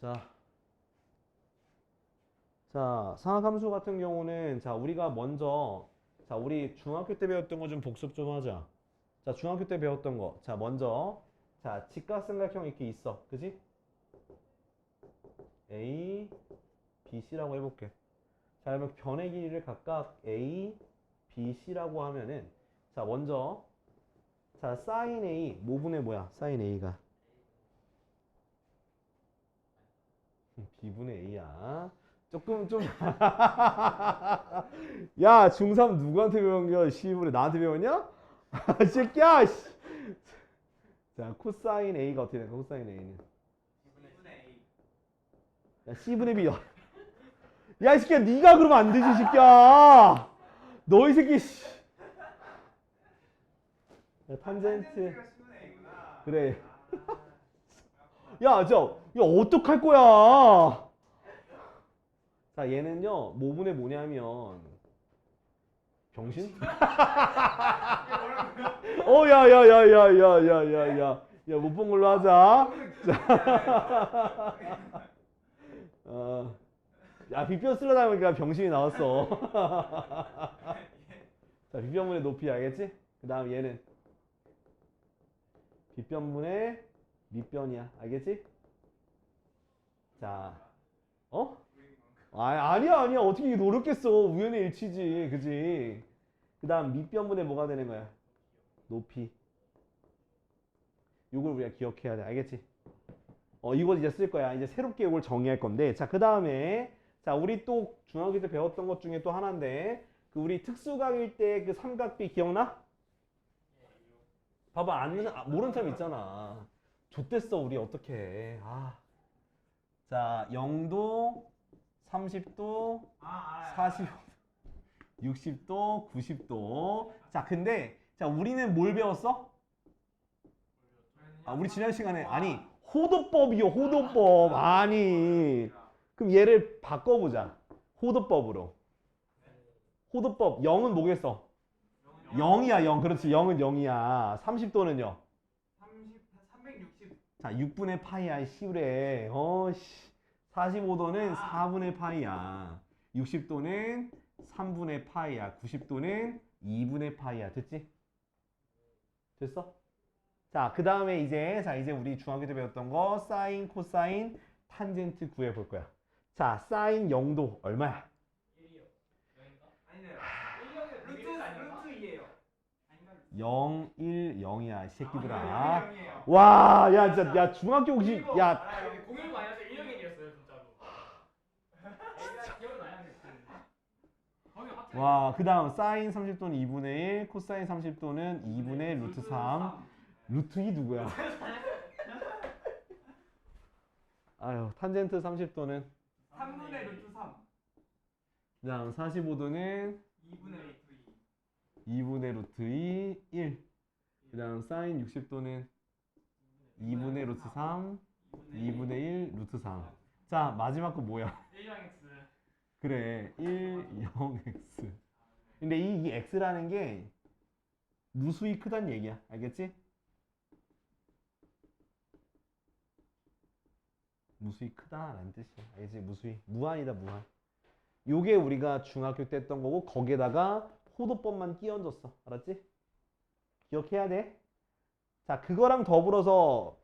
자. 자, 상하함수 같은 경우는 자, 우리가 먼저 자, 우리 중학교 때 배웠던 거 좀 복습 좀 하자. 자, 중학교 때 배웠던 거. 자, 먼저 자, 직각삼각형 이렇게 있어. 그지? A, B, C라고 해볼게. 자, 그러면 변의 길이를 각각 A, B, C라고 하면은 자, 먼저 자, 사인 A, 모분의 뭐야? 사인 A가 B분의 A야. 조금 좀. 야, 중3 누구한테 배운 거야? C분의 나한테 배웠냐? 이 새끼야! 씨. 자, 코사인 A가 어떻게 될까? 코사인 A는. 야, C분의 B. 야, 야, 이 새끼야, 네가 그러면 안 되지, 이 새끼야. 너 이 새끼, 씨. 야, 탄젠트. 그래. 야, 저, 야, 어떡할 거야? 자, 얘는요, 모분의 뭐냐면, 병신? 어, 야, 야, 야, 야, 야, 야, 야, 야. 야, 못 본 걸로 하자. 자. 어. 야, 빗변 쓰려다 보니까 병신이 나왔어. 자, 빗변분의 높이 알겠지? 그 다음 얘는 빗변분의 밑변이야. 알겠지? 자, 어? 아, 아니야, 아니야. 어떻게 노렸겠어. 우연의 일치지. 그지? 그 다음 밑변분의 뭐가 되는 거야? 높이. 이걸 우리가 기억해야 돼. 알겠지? 어, 이거 이제 쓸 거야. 이제 새롭게 이걸 정의할 건데. 자, 그 다음에, 자, 우리 또 중학교 때 배웠던 것 중에 또 하나인데, 그 우리 특수각일 때 그 삼각비 기억나? 봐봐, 안, 아, 모르는 사람 있잖아. 좆됐어, 우리 어떻게 아. 자, 0도, 30도, 40, 60도, 90도. 자, 근데, 자, 우리는 뭘 배웠어? 아, 우리 지난 시간에, 아니, 호도법이요, 호도법. 아니. 그럼 얘를 바꿔보자. 호도법으로. 호도법. 0은 뭐겠어? 0이야, 0. 그렇지. 0은 0이야. 30도는요? 360 자, 6분의 파이야, 시우래. 어, 씨. 45도는 4분의 파이야. 60도는 3분의 파이야. 90도는 2분의 파이야. 됐지? 됐어? 자, 그 다음에 이제, 자, 이제 우리 중학교 때 배웠던 거, 사인, 코사인, 탄젠트 구해 볼 거야. 자, 사인 0도 얼마야? 1이요 아니네요 1이 루트 루트 2예요 0, 1, 0이야, 이 새끼들아. 아, 0이에요. 와, 야, 진짜, 야, 중학교 혹시, 야, 아, 공일 마이너스 1학년이었어요 진짜로. 진짜. 기억이 나요 거기 확 와, 그 다음 사인 30도는 2분의 1, 코사인 30도는 2분의 루트 3. 루트 2 누구야? 아유, 탄젠트 30도는? 3분의 루트 3 그 다음 45도는? 2분의 루트 2 2분의 루트 2, 1. 그 다음 사인 60도는 2분의 루트 3, 2분의 1, 루트 3. 자, 마지막 거 뭐야? 1랑 x 그래, 1, 0, x. 근데 이, 이 x라는 게 무수히 크단 얘기야. 알겠지? 무수히 크다라는 뜻이야. 알겠지? 무수히. 무한이다, 무한. 요게 우리가 중학교 때 했던 거고, 거기에다가 호도법만 끼얹었어. 알았지? 기억해야 돼. 자, 그거랑 더불어서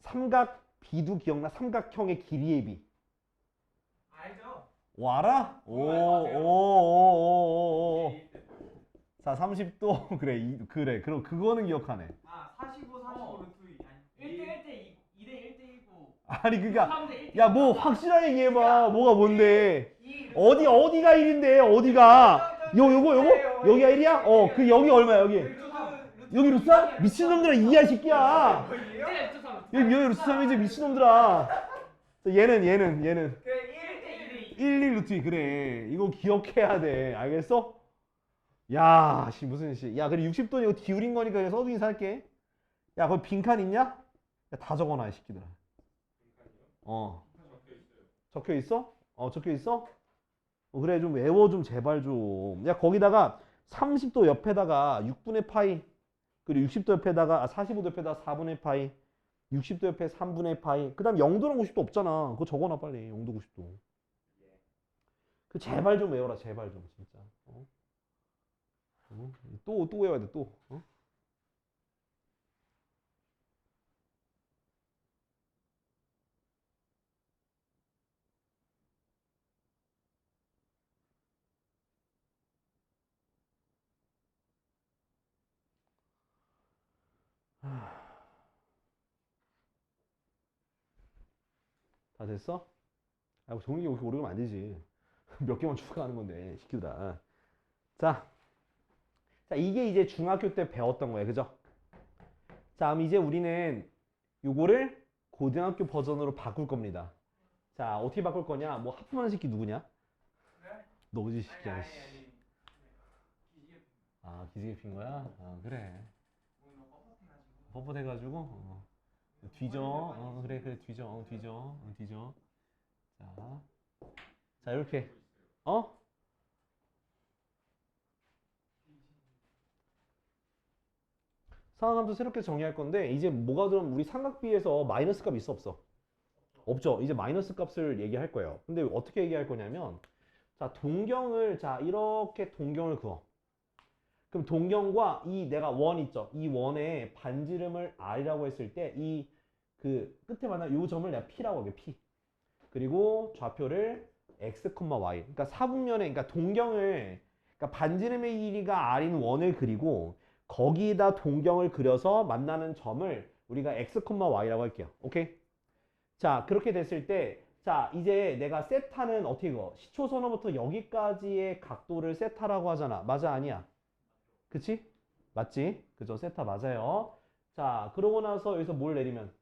삼각 비도 기억나? 삼각형의 길이의 비. 알죠? 와라? 오, 오, 맞아요. 오, 오, 오. 자, 30도. 그래, 이, 그래. 그럼 그거는 기억하네. 아 45, 45 루트 2 아니 1대 1대 2 2대 1대 2고 아니, 그니까, 3대 1대 야, 뭐 확실하게 얘기해봐. 뭐가 뭔데? 어디, 어디가 1인데, 어디가? 요, 요거, 요거? 여기가 1이야? 어, 그, 여기 얼마야, 여기? 여기 루트야? 미친놈들아, 이야, 새끼야. 여기, 여기 루트 3이지, 미친놈들아. 자, 얘는, 얘는, 얘는. 1대 2 1, 2 루트 2. 그래. 이거 기억해야 돼. 알겠어? 야, 씨, 무슨 씨. 야, 그래, 60도 이거 기울인 거니까 그냥 써두긴 살게. 야, 거기 빈칸 있냐? 야, 다 적어놔, 이 새끼들아. 어. 적혀 있어? 어, 적혀 있어? 어, 그래, 좀 외워 좀, 제발 좀. 야, 거기다가 30도 옆에다가 6분의 파이, 그리고 60도 옆에다가, 아, 45도 옆에다가 4분의 파이, 60도 옆에 3분의 파이. 그 다음 0도랑 90도 없잖아. 그거 적어놔, 빨리. 0도, 90도. 그 제발 좀 외워라, 제발 좀, 진짜. 어? 어? 또, 또 외워야 돼, 또. 어? 다 됐어? 아, 정리 이렇게 오래 가면 안 되지. 몇 개만 추가하는 건데, 시키다. 자. 자, 이게 이제 중학교 때 배웠던 거예요. 그죠? 자, 그럼 이제 우리는 요거를 고등학교 버전으로 바꿀 겁니다. 자, 어떻게 바꿀 거냐? 뭐 하품하는 새끼 누구냐? 네? 너지, 아니 새끼야. 아니 씨. 아니. 이게 아, 기지개 핀 거야? 아, 그래. 뻣뻣해가지고. 뻣뻣해가지고, 어. 뒤져. 어, 그래, 그래, 뒤져. 어, 뒤져. 어, 뒤져. 자. 자, 이렇게. 어? 상황함수 새롭게 정의할 건데 이제 뭐가 들으면 우리 삼각비에서 마이너스 값 있어 없어? 없죠. 이제 마이너스 값을 얘기할 거예요. 근데 어떻게 얘기할 거냐면 자 동경을 자 이렇게 동경을 그어. 그럼 동경과 이 내가 원 있죠. 이 원의 반지름을 r이라고 했을 때 이 그 끝에 만난 요 점을 내가 p라고 하게 p. 그리고 좌표를 x, y. 그러니까 사분면에 그러니까 동경을 그러니까 반지름의 길이가 r인 원을 그리고 거기에다 동경을 그려서 만나는 점을 우리가 x, y라고 할게요. 오케이? 자, 그렇게 됐을 때, 자, 이제 내가 세타는 어떻게 그어? 시초선어부터 여기까지의 각도를 세타라고 하잖아. 맞아, 아니야? 그치? 맞지? 그죠? 세타 맞아요. 자, 그러고 나서 여기서 뭘 내리면?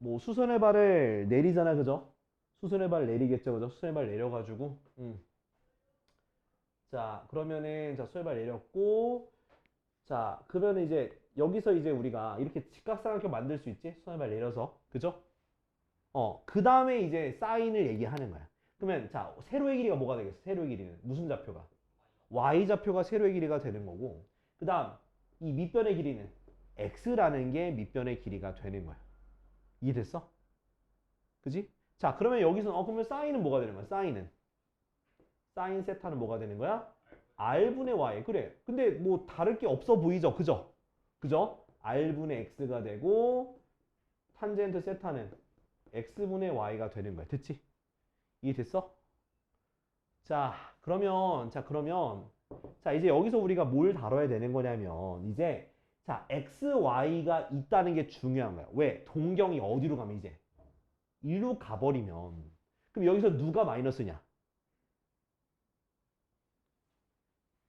뭐 수선의 발을 내리잖아, 그죠? 수선의 발 내리겠죠, 그죠? 수선의 발 내려가지고, 음. 자, 그러면은, 자, 수선의 발 내렸고, 자, 그러면 이제 여기서 이제 우리가 이렇게 직각삼각형 만들 수 있지? 수선발 내려서. 그죠? 어, 그 다음에 이제 사인을 얘기하는 거야. 그러면 자, 세로의 길이가 뭐가 되겠어? 세로의 길이는 무슨 좌표가? y 좌표가 세로의 길이가 되는 거고. 그 다음 이 밑변의 길이는 x라는 게 밑변의 길이가 되는 거야. 이해됐어? 그지? 자, 그러면 여기서 어 그러면 사인은 뭐가 되는 거야? 사인은? 사인 세타는 뭐가 되는 거야? r분의 y. 그래. 근데 뭐 다를 게 없어 보이죠? 그죠? 그죠? r분의 x가 되고 탄젠트 세타는 x분의 y가 되는 거야. 됐지? 이해됐어? 자 그러면 자 그러면 자 이제 여기서 우리가 뭘 다뤄야 되는 거냐면 이제 자 x y가 있다는 게 중요한 거야 왜 동경이 어디로 가면 이제 일로 가버리면 그럼 여기서 누가 마이너스냐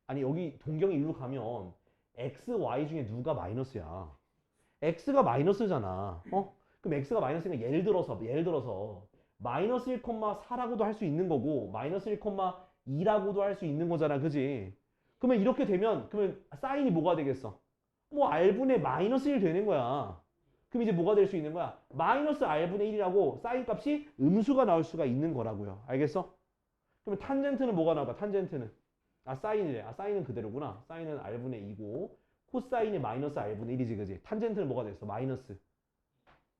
아니 여기 동경이 일로 가면 x, y 중에 누가 마이너스야? x가 마이너스잖아. 어? 그럼 x가 마이너스니까 예를 들어서 예를 들어서 마이너스 1,4라고도 할 수 있는 거고 마이너스 1,2라고도 할 수 있는 거잖아. 그지? 그러면 이렇게 되면 그러면 사인이 뭐가 되겠어? 뭐 r분의 마이너스 1 되는 거야. 그럼 이제 뭐가 될 수 있는 거야? 마이너스 r분의 1이라고 사인 값이 음수가 나올 수가 있는 거라고요. 알겠어? 그러면 탄젠트는 뭐가 나올까? 탄젠트는 아 사인이래. 아 사인은 그대로구나. 사인은 r분의 2고 코사인이 마이너스 r분의 1이지 그지? 탄젠트는 뭐가 됐어? 마이너스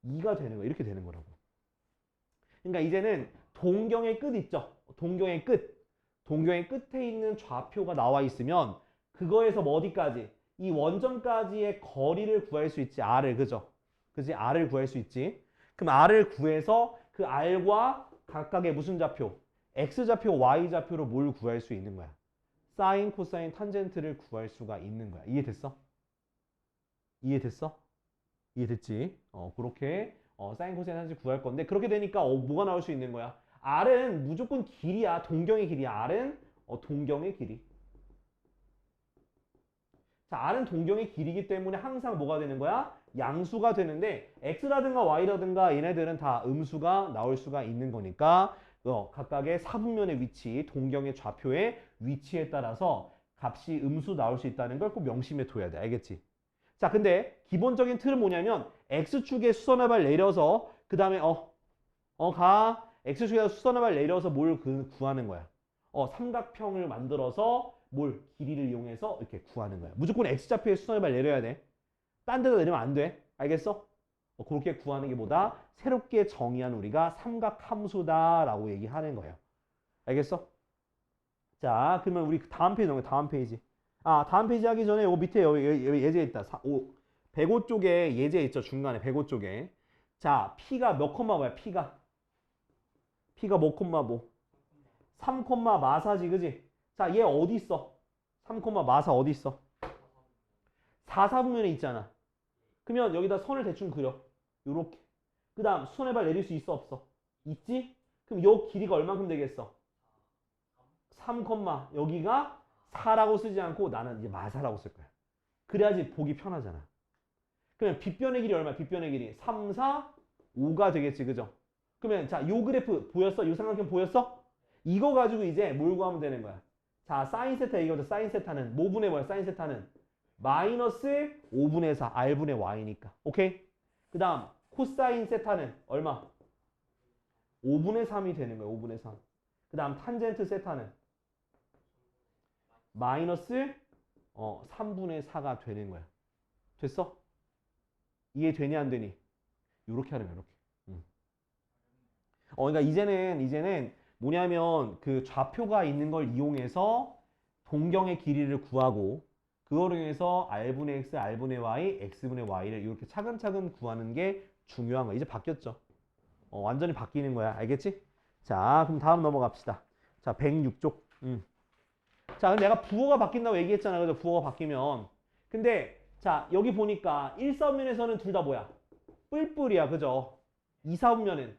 2가 되는 거야. 이렇게 되는 거라고. 그러니까 이제는 동경의 끝 있죠? 동경의 끝. 동경의 끝에 있는 좌표가 나와 있으면 그거에서 뭐 어디까지? 이 원점까지의 거리를 구할 수 있지. r을 그죠? 그지? r을 구할 수 있지. 그럼 r을 구해서 그 r과 각각의 무슨 좌표? x 좌표, y 좌표로 뭘 구할 수 있는 거야? 사인, 코사인, 탄젠트를 구할 수가 있는 거야. 이해됐어? 이해됐어? 이해됐지? 어, 그렇게 어, 사인, 코사인, 탄젠트 구할 건데 그렇게 되니까 어, 뭐가 나올 수 있는 거야? R은 무조건 길이야. 동경의 길이야. R은 어, 동경의 길이. 자, R은 동경의 길이기 때문에 항상 뭐가 되는 거야? 양수가 되는데 X라든가 Y라든가 얘네들은 다 음수가 나올 수가 있는 거니까 어, 각각의 사분면의 위치, 동경의 좌표의 위치에 따라서 값이 음수 나올 수 있다는 걸 꼭 명심해 둬야 돼. 알겠지? 자, 근데 기본적인 틀은 뭐냐면 X축에 수선의 발 내려서 그 다음에 어, 어, 가. X축에서 수선의 발 내려서 뭘 그, 구하는 거야. 어, 삼각형을 만들어서 뭘 길이를 이용해서 이렇게 구하는 거야. 무조건 X좌표에 수선의 발 내려야 돼. 딴 데다 내리면 안 돼. 알겠어? 어, 그렇게 구하는 게 보다 새롭게 정의한 우리가 삼각함수다라고 얘기하는 거예요. 알겠어? 자, 그러면 우리 다음 페이지 넘어 다음 페이지. 아, 다음 페이지 하기 전에 요 밑에 여기, 여기, 예제 있다. 사, 오, 105 쪽에 예제 있죠. 중간에 105 쪽에. 자, P가 몇 콤마 뭐야? P가. P가 뭐 콤마 뭐? 3 콤마 마사지, 그지? 자, 얘 어디 있어? 3 콤마 마사 어디 있어? 4, 4분면에 있잖아. 그러면 여기다 선을 대충 그려. 요렇게. 그 다음, 손에 발 내릴 수 있어, 없어? 있지? 그럼 요 길이가 얼만큼 되겠어? 3, 여기가 4라고 쓰지 않고 나는 이제 마사라고 쓸 거야. 그래야지 보기 편하잖아. 그러면 빗변의 길이 얼마야? 빗변의 길이 3, 4, 5가 되겠지, 그죠? 그러면 자, 요 그래프 보였어? 요 삼각형 보였어? 이거 가지고 이제 뭘 구하면 되는 거야? 자, 사인 세타 이거죠. 사인 세타는 뭐분의 뭐야? 사인 세타는 마이너스 5분의 4, r분의 y니까. 오케이? 그 다음 코사인 세타는 얼마? 5분의 3이 되는 거야. 5분의 3. 그 다음 탄젠트 세타는 마이너스 어, 3분의 4가 되는 거야. 됐어? 이해되니 안 되니? 요렇게 하는 거야. 이렇게. 음. 어, 그러니까 이제는 이제는 뭐냐면 그 좌표가 있는 걸 이용해서 동경의 길이를 구하고 그거를 이용해서 r분의 x, r분의 y, x분의 y를 이렇게 차근차근 구하는 게 중요한 거야. 이제 바뀌었죠. 어, 완전히 바뀌는 거야. 알겠지? 자, 그럼 다음 넘어갑시다. 자, 106쪽. 음. 자, 내가 부호가 바뀐다고 얘기했잖아. 그죠? 부호가 바뀌면. 근데, 자, 여기 보니까 1사분면에서는 둘 다 뭐야? 뿔뿔이야. 그죠? 2사분면은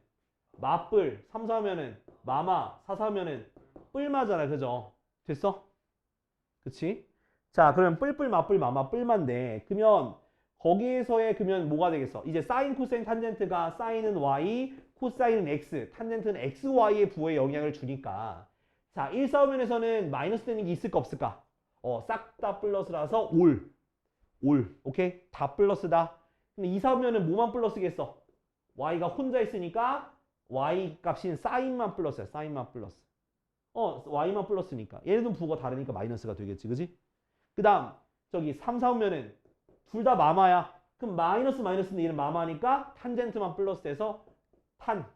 맞뿔, 3사분면은 마마, 4사분면은 뿔마잖아. 그죠? 됐어? 그치? 자, 그러면 뿔뿔, 맞뿔, 마마, 뿔만데, 그러면 거기에서의 그러면 뭐가 되겠어? 이제 사인, 코사인, 탄젠트가 사인은 y, 코사인은 x, 탄젠트는 x, y의 부호에 영향을 주니까 자, 1사분면에서는 마이너스 되는 게 있을까 없을까? 어, 싹 다 플러스라서 올. 올. 오케이? 다 플러스다. 근데 2사분면은 뭐만 플러스겠어? y가 혼자 있으니까 y 값인 사인만 플러스야. 사인만 플러스. 어, y만 플러스니까. 얘네들 부호가 다르니까 마이너스가 되겠지. 그지? 그 다음, 저기 3, 4분면은 둘 다 마마야. 그럼 마이너스 마이너스인데 얘는 마마니까 탄젠트만 플러스돼서 탄.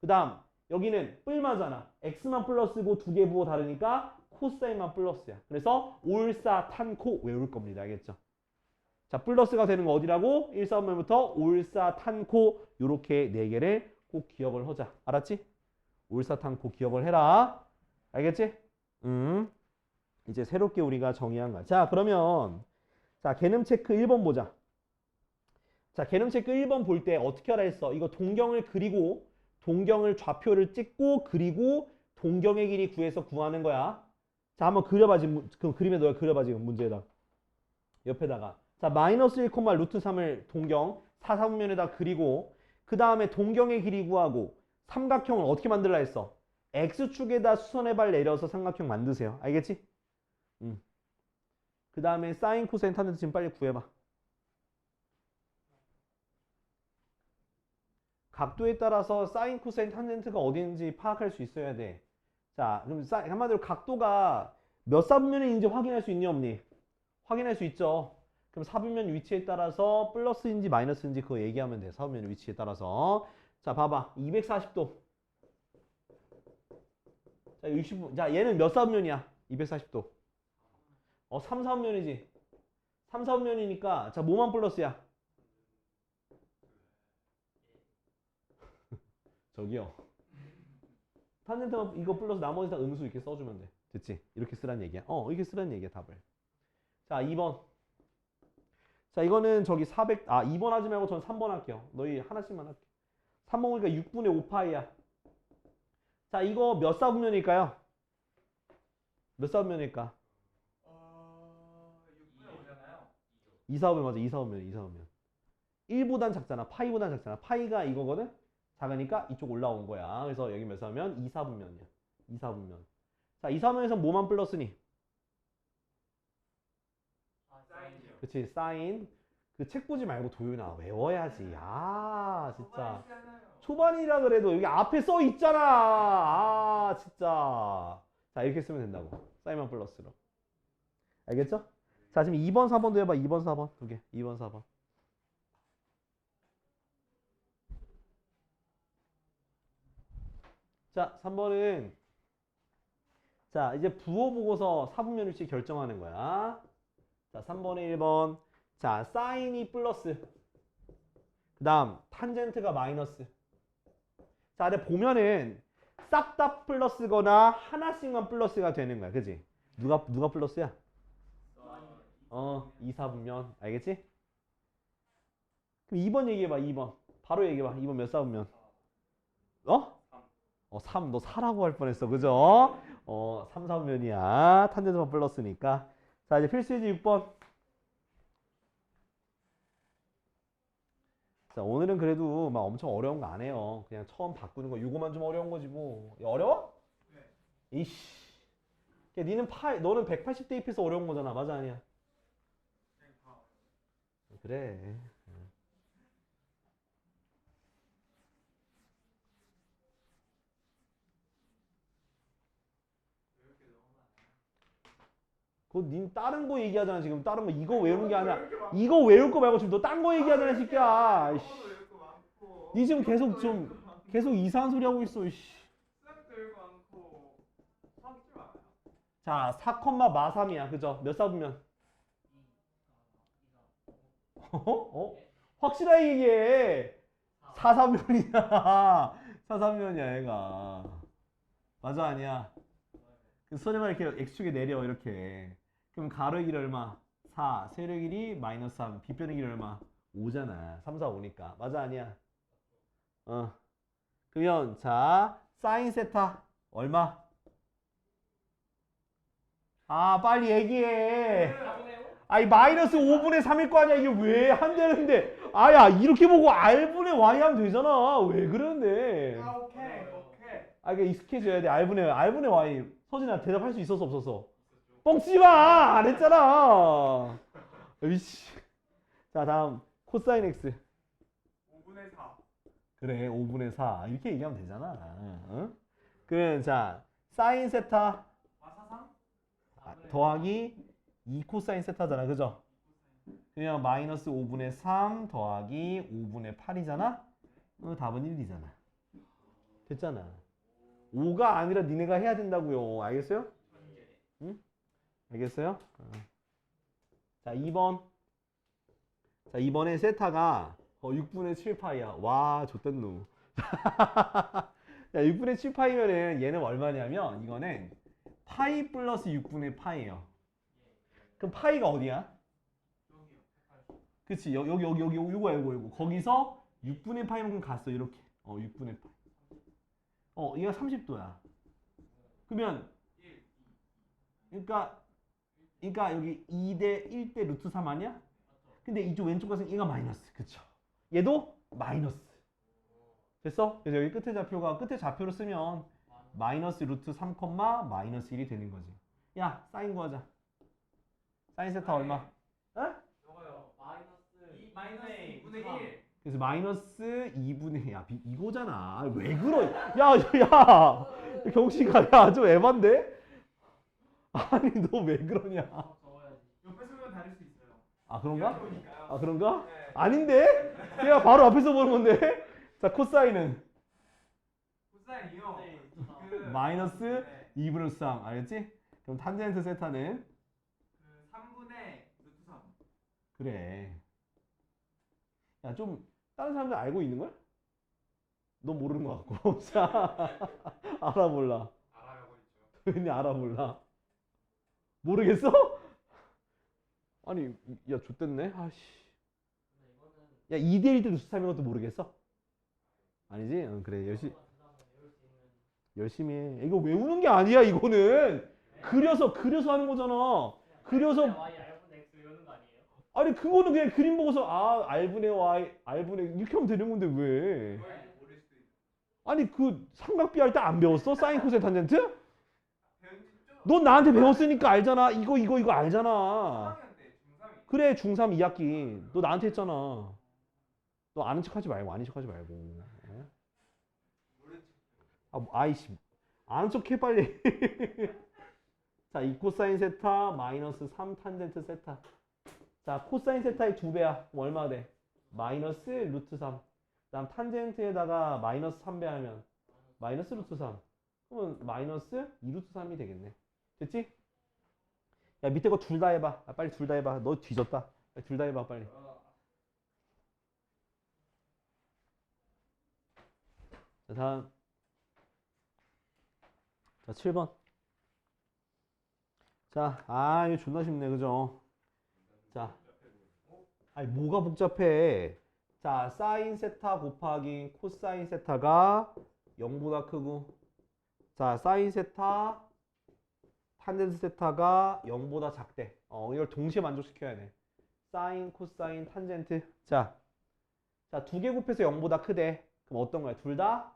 그 다음, 여기는 뿔마잖아. x만 플러스고 두 개 부호 다르니까 코사인만 플러스야. 그래서 올사 탄코 외울 겁니다. 알겠죠? 자, 플러스가 되는 거 어디라고? 1사분면부터 올사 탄코 요렇게 네 개를 꼭 기억을 하자. 알았지? 올사 탄코 기억을 해라. 알겠지? 음. 이제 새롭게 우리가 정의한 거야. 자, 그러면 자, 개념 체크 1번 보자. 자, 개념 체크 1번 볼 때 어떻게 하라 했어? 이거 동경을 그리고 동경을 좌표를 찍고 그리고 동경의 길이 구해서 구하는 거야. 자, 한번 그려봐 지금 그 그림에 너가 그려봐 지금 문제에다. 옆에다가. 자, 마이너스 1, 루트 3을 동경 사사분면에다 그리고 그 다음에 동경의 길이 구하고 삼각형을 어떻게 만들라 했어? x축에다 수선의 발 내려서 삼각형 만드세요. 알겠지? 음. 그 다음에 사인, 코사인, 탄젠트 지금 빨리 구해봐. 각도에 따라서 사인, 코사인, 탄젠트가 어디인지 파악할 수 있어야 돼. 자, 그럼 사, 한마디로 각도가 몇 사분면인지 확인할 수 있니 없니? 확인할 수 있죠. 그럼 사분면 위치에 따라서 플러스인지 마이너스인지 그거 얘기하면 돼. 사분면 위치에 따라서. 자, 봐봐. 240도. 자, 60, 자, 얘는 몇 사분면이야? 240도. 어, 3, 4분면이지. 3, 4분면이니까 자, 뭐만 플러스야? 저기요. 탄젠트만 이거 플러스 나머지 다 음수 이렇게 써주면 돼. 됐지? 이렇게 쓰란 얘기야. 어, 이렇게 쓰란 얘기야, 답을. 자, 2번. 자, 이거는 저기 400, 아, 2번 하지 말고 전 3번 할게요. 너희 하나씩만 할게. 3번 보니까 6분의 5파이야. 자, 이거 몇 사분면일까요? 몇 사분면일까? 어, 6분의 5잖아요. 2사분면 맞아, 2사분면, 2사분면. 1보단 작잖아. 파이보단 작잖아. 파이가 이거거든? 작으니까 이쪽 올라온 거야. 그래서 여기 몇 사면 2사분면이야. 2사분면. 자, 2사분면에서 뭐만 플러스니? 그치 사인. 그 책 보지 말고 도윤아 외워야지. 아 진짜. 초반이라 그래도 여기 앞에 써 있잖아. 아 진짜. 자 이렇게 쓰면 된다고. 사인만 플러스로. 알겠죠? 자 지금 2번 4번도 해봐. 2번 4번. 두개. 2번 4번. 자 3번은. 자 이제 부호 보고서 사분면일치 결정하는 거야. 자, 3번에 1번. 자, 사인이 플러스. 그 다음 탄젠트가 마이너스. 자, 근데 보면은 싹 다 플러스거나 하나씩만 플러스가 되는 거야. 그지? 누가 누가 플러스야? 어, 2, 4분면. 알겠지? 그럼 2번 얘기해 봐. 2번. 바로 얘기해 봐. 2번 몇 사분면? 어? 어, 3. 너 4라고 할 뻔했어. 그죠? 어, 3, 4분면이야. 탄젠트만 플러스니까. 자, 이제 필수이지 6번. 자, 오늘은 그래도 막 엄청 어려운 거 안 해요. 그냥 처음 바꾸는 거. 이거만 좀 어려운 거지 뭐. 야, 어려워? 네. 이씨. 야, 니는 파, 너는 180 대입해서 어려운 거잖아. 맞아, 아니야? 다 그래. 이렇게 넘어가. 그님 다른 거 얘기하잖아 지금 다른 거 이거 외우는 게 아니라 이거 외울 거 말고 지금 너 딴 거 얘기하잖아 이 새끼야. 많고, 니 지금 계속 좀- 계속 이상한 소리 하고 있어. 많아요. 자, 4컴마 마삼이야. 그죠? 몇 사분면? 어? 어? 확실하게 얘기해. 4사분면이야. 4사분면이야, 얘가. 맞아, 아니야? 그 소리만 이렇게 X축에 내려, 이렇게. 그럼 가로 길이 얼마? 4. 세로 길이 마이너스 3. 빗변의 길이 얼마? 5잖아. 3, 4, 5니까. 맞아, 아니야? 어. 그러면, 자, 사인 세타. 얼마? 아, 빨리 얘기해. 아니 마이너스 5분의 3일 거 아니야 이게 왜 안 되는데 아야 이렇게 보고 R분의 Y 하면 되잖아 왜 그러는데 아, 오케이, 오케이. 아 이게 익숙해져야 돼 R분의 R분의 Y 서진아 대답할 수 있었어 없었어 뻥치지 마 안 했잖아. 으이씨. 자 다음. 코사인 X. 5분의 4. 그래 5분의 4 이렇게 얘기하면 되잖아. 응? 그럼 자. 사인 세타? 아, 더하기 2 코사인 세타잖아. 그죠? 그냥 마이너스 5분의 3 더하기 5분의 8이잖아? 어, 답은 1이잖아. 됐잖아. 5가 아니라 니네가 해야 된다고요. 알겠어요? 응? 알겠어요? 어. 자 2번 자 이번에 세타가 어, 6분의 7파이야 와 좋댔노 야 6분의 7파이면은 얘는 얼마냐면 이거는 파이 플러스 6분의 파이예요 그럼 파이가 어디야? 그치 여, 여기 여기 여기 요거야 요거 요거 거기서 6분의 파이만큼 갔어 이렇게 어 6분의 파이 어 얘가 30도야 그러면 1, 그러니까 그러니까 여기 2대 1대 루트 3 아니야? 근데 이쪽 왼쪽 가서 얘가 마이너스. 그쵸? 얘도 마이너스. 됐어? 그래서 여기 끝에 좌표가 끝에 좌표로 쓰면 마이너스 루트 3 컴마 마이너스 1이 되는 거지. 야 사인 구하자. 사인 세타 얼마? 어? 저거요. 마이너스 2, 마이너스 2분의 1. 그래서 마이너스 2분의 야 비- 이거잖아. 왜 그러 야 야 경식아 야좀 에반데 아니 너 왜 그러냐 적어야지. 옆에 쓰면 다를 수 있어요. 아 그런가 보니까요. 아 그런가 네. 아닌데 내가 바로 앞에서 보는 건데 자 코사인은 코사인이요. 그 마이너스 네. 2분의 3 알겠지 그럼 탄젠트 세타는 그 3분의 루트 3. 그래 야 좀 다른 사람들 알고 있는 거야 너 모르는 거 같고 자 알아 몰라 알아가고 있죠. 왠지 알아 몰라 모르겠어? 아니 야 좆됐네 아씨 야 2대1 때 루트 3인 것도 모르겠어? 아니지? 응 그래 열심히 열심히 해 이거 외우는 게 아니야 이거는 그려서 그려서 하는 거잖아 그려서? 아니 그거는 그냥 그림 보고서 아 R분의 Y R분의 이렇게 하면 되는 건데 왜. 아니 그 삼각비 할 때 안 배웠어? 사인 코사인 탄젠트? 너 나한테 배웠으니까 알잖아. 이거 이거 이거 알잖아. 3학년 때 중3이. 그래 중3 2학기. 너 나한테 했잖아. 너 아는 척 하지 말고 아닌 척 하지 말고. 어? 아, 아이씨. 아는 척해 빨리. 자 이 코사인 세타 마이너스 3 탄젠트 세타. 자 코사인 세타의 두 배야. 얼마 돼? 마이너스 루트 3 그다음 탄젠트에다가 마이너스 3배 하면 마이너스 루트 3 그러면 마이너스 2루트 3이 되겠네. 됐지? 야 밑에 거 둘 다 해봐. 아, 빨리 둘 다 해봐. 너 뒤졌다. 둘 다 해봐 빨리. 자 다음. 자 7번. 자, 아 이거 존나 쉽네 그죠? 자, 아니 뭐가 복잡해? 자, 사인 세타 곱하기 코사인 세타가 0보다 크고 자, 사인 세타 탄젠트 세타가 0보다 작대. 어, 이걸 동시에 만족시켜야 돼. 사인, 코사인, 탄젠트. 자, 자, 두 개 곱해서 0보다 크대. 그럼 어떤 거야? 둘 다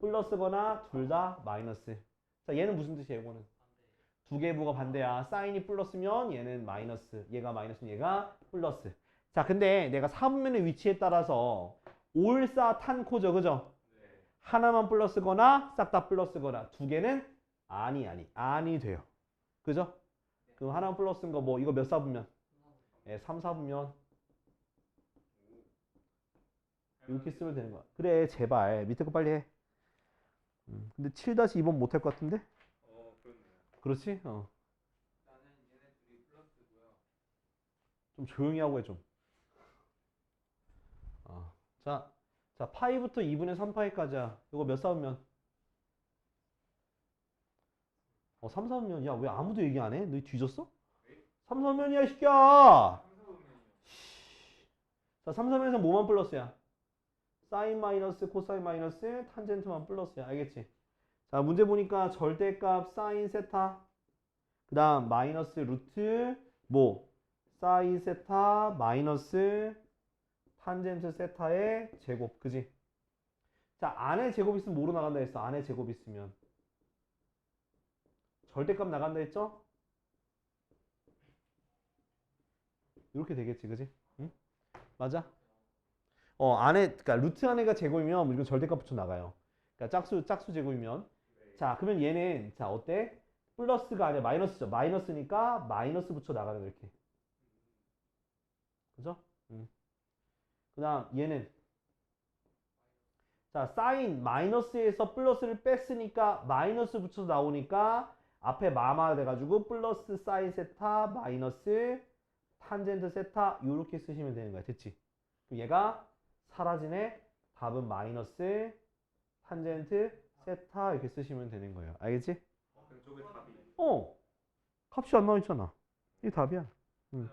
플러스거나 둘 다 마이너스. 자, 얘는 무슨 뜻이야, 이거는? 두개 부가 반대야. 사인이 플러스면 얘는 마이너스. 얘가 마이너스면 얘가 플러스. 자, 근데 내가 사분면의 위치에 따라서 올사 탄코죠, 그죠? 하나만 플러스거나 싹 다 플러스거나 두 개는 아니 아니 아니 돼요. 그죠? 그럼 하나만 플러스인 거 뭐 이거 몇 사분면? 예, 3, 4분면 이렇게 쓰면 되는 거야. 그래 제발 밑에 거 빨리 해. 음, 근데 7-2번 못 할 것 같은데? 어, 그렇네요. 그렇지? 어. 나는 얘네 둘이 플러스고요. 좀 조용히 하고 해 좀. 어. 자, 자 파이부터 2분의 3파이까지야. 이거 몇 사분면? 어, 3, 4분면. 야, 왜 아무도 얘기 안 해? 너 뒤졌어? 3, 4면이야, 이 새끼야! 삼사분면이요. 자, 3, 4면에서 뭐만 플러스야? 사인 마이너스, 코사인 마이너스, 탄젠트만 플러스야. 알겠지? 자, 문제 보니까 절대값 사인 세타, 그 다음 마이너스 루트, 뭐, 사인 세타 마이너스 탄젠트 세타의 제곱, 그지? 자, 안에 제곱 있으면 뭐로 나간다 했어? 안에 제곱 있으면. 절대값 나간다 했죠? 이렇게 되겠지, 그지? 응? 맞아? 어, 안에, 그니까 루트 안에가 제곱이면 무조건 절대값 붙여 나가요. 그니까 짝수, 짝수 제곱이면. 자, 그러면 얘는, 자, 어때? 플러스가 아니라 마이너스죠. 마이너스니까 마이너스 붙여 나가는 거 이렇게. 그죠? 음. 그 다음, 얘는. 자, 사인 마이너스에서 플러스를 뺐으니까 마이너스 붙여서 나오니까 앞에 마마 돼가지고 플러스 사인 세타 마이너스 탄젠트 세타 요렇게 쓰시면 되는 거야. 됐지? 그럼 얘가 사라지네. 답은 마이너스 탄젠트 세타 이렇게 쓰시면 되는 거예요. 알겠지? 답이. 어. 값이 안 나와 있잖아. 이게 답이야. 응.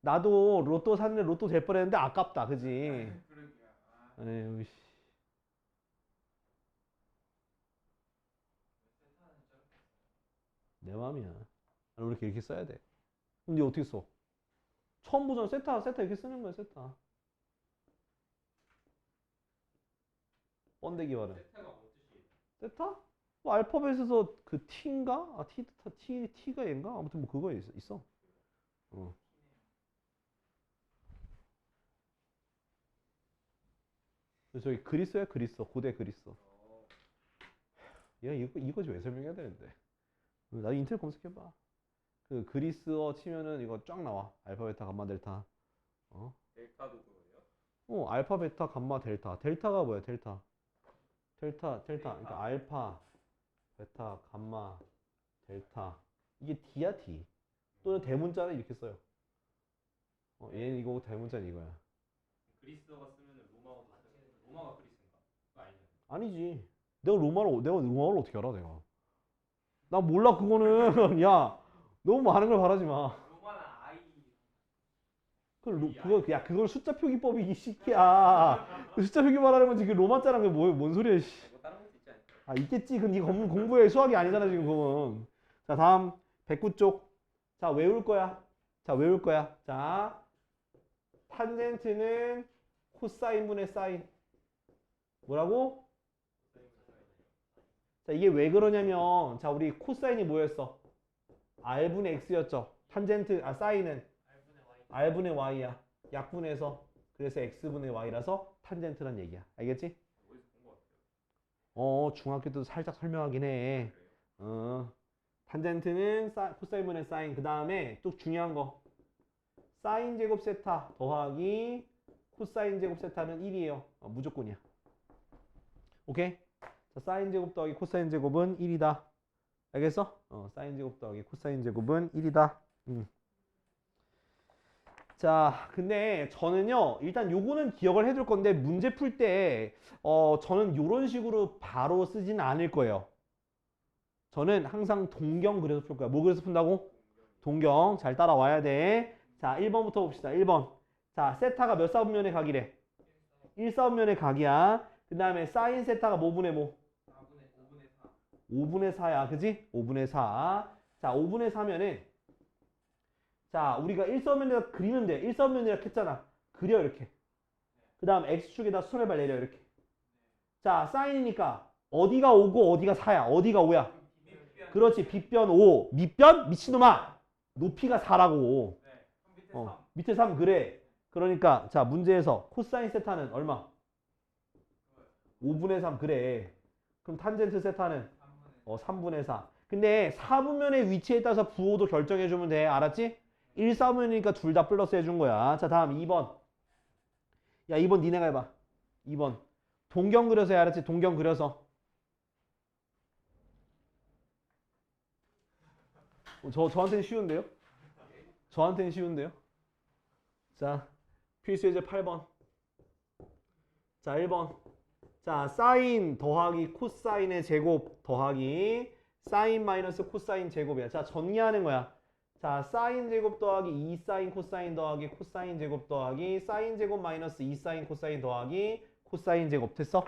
나도 로또 샀는데 로또 될 뻔했는데 아깝다. 그지? 그러게요. 아, 에휴 씨. 내 맘이야. 아니, 이렇게 이렇게 써야 돼. 근데 어떻게 써? 처음 보잖아. 세타, 세타 이렇게 쓰는 거야, 세타. 번데기 발음. 뭐? 세타? 뭐 알파벳에서 그 T인가? 아, T, T, T가 얘인가? 아무튼 뭐 그거 있어. 있어. 어. 그래서 저기 그리스야 그리스. 고대 그리스. 어, 얘가 이거, 이거지 왜 설명해야 되는데. 나 인터넷 검색해봐. 그 그리스어 치면은 이거 쫙 나와. 알파, 베타, 감마, 델타. 어? 델타도 그거예요? 어, 알파, 베타, 감마, 델타. 델타가 뭐야, 델타? 델타, 델타. 그러니까. 알파, 베타, 감마, 델타. 이게 D야, D. 또는 대문자는 이렇게 써요. 어, 얘는 이거고 대문자는 이거야. 그리스어가 쓰면은 로마어도 쓰는 로마가 그리스인가? 아니지. 내가 로마를, 내가 로마를 어떻게 알아, 내가. 나 몰라, 그거는. 야, 너무 많은 걸 바라지 마. 그 로, 그거, 야, 그걸 숫자 표기법이 이 새끼야. 그 숫자 표기 말하는 건지 그 로마자랑 그 뭐, 뭔 소리야, 씨. 아, 있겠지. 그럼 이거 공- 공부해. 수학이 아니잖아, 지금 그건. 자, 다음. 109쪽. 자, 외울 거야. 자, 외울 거야. 자, 탄젠트는 코사인 분의 사인. 뭐라고? 자, 이게 왜 그러냐면, 자, 우리 코사인이 뭐였어? r분의 x였죠. 탄젠트, 아, 사인은 r분의 y야. 약분해서. 그래서 x분의 y라서 탄젠트란 얘기야. 알겠지? 어, 중학교 때도 살짝 설명하긴 해. 어, 탄젠트는 사, 코사인분의 사인. 그 다음에 또 중요한 거. 사인 제곱 세타 더하기 코사인 제곱 세타는 1이에요. 어, 무조건이야. 오케이? 자, 사인 제곱 더하기 코사인 제곱은 1이다. 알겠어? 어, 사인 제곱 더하기 코사인 제곱은 1이다. 음. 자, 근데 저는요, 일단 요거는 기억을 해둘 건데, 문제 풀 때, 어, 저는 요런 식으로 바로 쓰지는 않을 거예요. 저는 항상 동경 그려서 풀 거야. 뭐 그려서 푼다고? 동경. 잘 따라와야 돼. 자, 1번부터 봅시다. 1번. 자, 세타가 몇 사분면의 각이래? 1사분면의 각이야. 그 다음에 사인 세타가 뭐 분의 뭐? 5분의 4야. 그지? 5분의 4. 자, 5분의 4면은 자, 우리가 1사분면에다 그리는데 1사분면이라 했잖아. 그려 이렇게. 그 다음 x축에다 수선해발 내려 이렇게. 자, 사인이니까 어디가 5고 어디가 4야. 어디가 5야? 그렇지. 빗변 5. 밑변? 미친놈아. 높이가 4라고. 어, 밑에 3 그래. 그러니까 자 문제에서 코사인 세타는 얼마? 5분의 3 그래. 그럼 탄젠트 세타는 어 3분의 4. 근데 4분면의 위치에 따라서 부호도 결정해 주면 돼. 알았지? 1, 4분이니까 둘 다 플러스 해준 거야. 자 다음 2번. 야 2번 니네가 해봐. 2번. 동경 그려서 해. 알았지? 동경 그려서. 어, 저 저한테는 쉬운데요? 저한테는 쉬운데요? 자, 필수 예제 8번. 자, 1번. 자, 사인 더하기 코사인의 제곱 더하기 사인 마이너스 코사인 제곱이야. 자, 전개하는 거야. 자, 사인 제곱 더하기 2 사인 코사인 더하기 코사인 제곱 더하기 사인 제곱 마이너스 2 사인 코사인 더하기 코사인 제곱 됐어?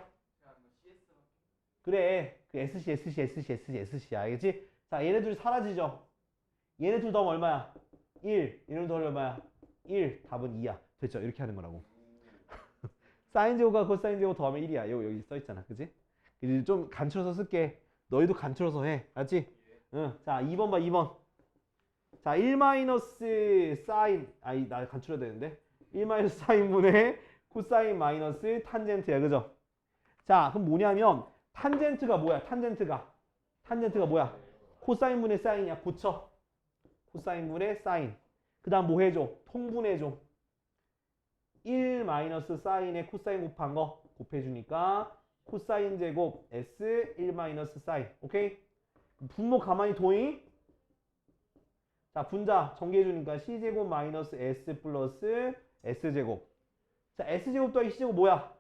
그래. 그 SC, SC, SC, SC, SC야. 알겠지? 자, 얘네 둘이 사라지죠? 얘네 둘 더하면 얼마야? 1. 얘네 둘 더하면 얼마야? 1. 답은 2야. 됐죠? 이렇게 하는 거라고. 사인 제곱과 코사인 제곱 더하면 1이야. 여기, 여기 써 있잖아. 그지? 이제 좀 간추려서 쓸게. 너희도 간추려서 해. 알지? 응. 자, 2번 봐, 2번. 자, 1 마이너스 사인. 아이, 나 간추려야 되는데. 1 마이너스 사인분의 코사인 마이너스 탄젠트야. 그죠? 자, 그럼 뭐냐면, 탄젠트가 뭐야? 탄젠트가. 탄젠트가 뭐야? 코사인분의 사인이야. 고쳐. 코사인분의 사인. 그 다음 뭐 해줘? 통분해줘. 1 마이너스 사인에 코사인 곱한 거 곱해주니까 코사인 제곱 S 1 마이너스 사인. 오케이? 분모 가만히 도잉? 자, 분자 전개해주니까 C제곱 마이너스 S 플러스 S제곱. 자, S제곱 더하기 C제곱 뭐야?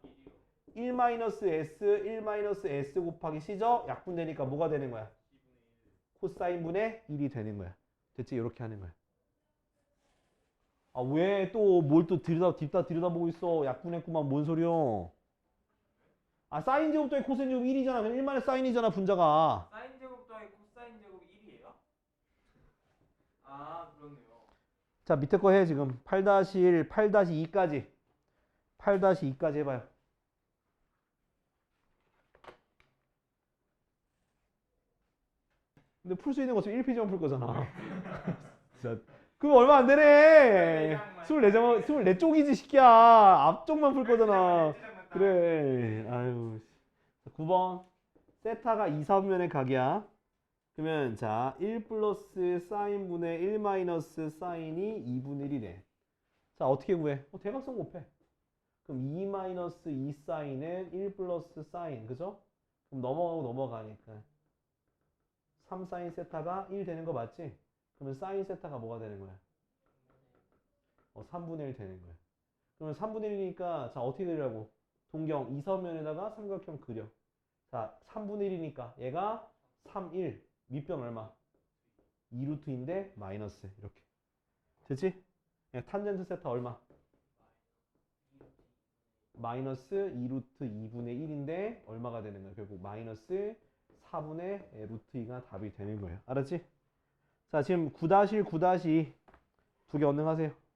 1 마이너스 S, 1 마이너스 S 곱하기 C죠? 약분되니까 뭐가 되는 거야? 코사인 분의 1이 되는 거야. 됐지? 이렇게 하는 거야. 아, 왜 또 뭘 또 들여다, 딥다 들여다보고 있어? 약분했구만. 뭔 소리요? 아, 사인 제곱 더하기 코사인 제곱 1이잖아. 그럼 1만의 사인이잖아, 분자가. 사인 제곱 더하기 코사인 제곱이 1이에요? 아 그렇네요. 자, 밑에 거 해, 지금. 8-1, 8-2까지. 8-2까지 해봐요. 근데 풀 수 있는 거 지금 1페이지만 풀 거잖아. 그거 얼마 안 되네. 24장, 24쪽이지, 시끼야. 앞쪽만 풀 거잖아. 그래. 아유. 9번. 세타가 2, 4분면의 각이야. 그러면 자, 1 플러스 사인분의 1 마이너스 사인이 2분의 1이래. 자, 어떻게 구해? 어, 대각선 곱해. 그럼 2 마이너스 2 사인은 1 플러스 사인. 그죠? 그럼 넘어가고 넘어가니까. 3 사인 세타가 1 되는 거 맞지? 그러면 사인 세타가 뭐가 되는 거야? 어, 3분의 1 되는 거야. 그러면 3분의 1이니까 자, 어떻게 그리라고? 동경 2서면에다가 삼각형 그려. 자, 3분의 1이니까 얘가 3, 1. 밑변 얼마? 2루트인데 마이너스 이렇게. 됐지? 그냥 탄젠트 세타 얼마? 마이너스 2루트 2분의 1인데 얼마가 되는 거야? 결국 마이너스 4분의 루트 2가 답이 되는 거예요. 알았지? 자, 지금 9-1, 9-2 두 개 언능하세요.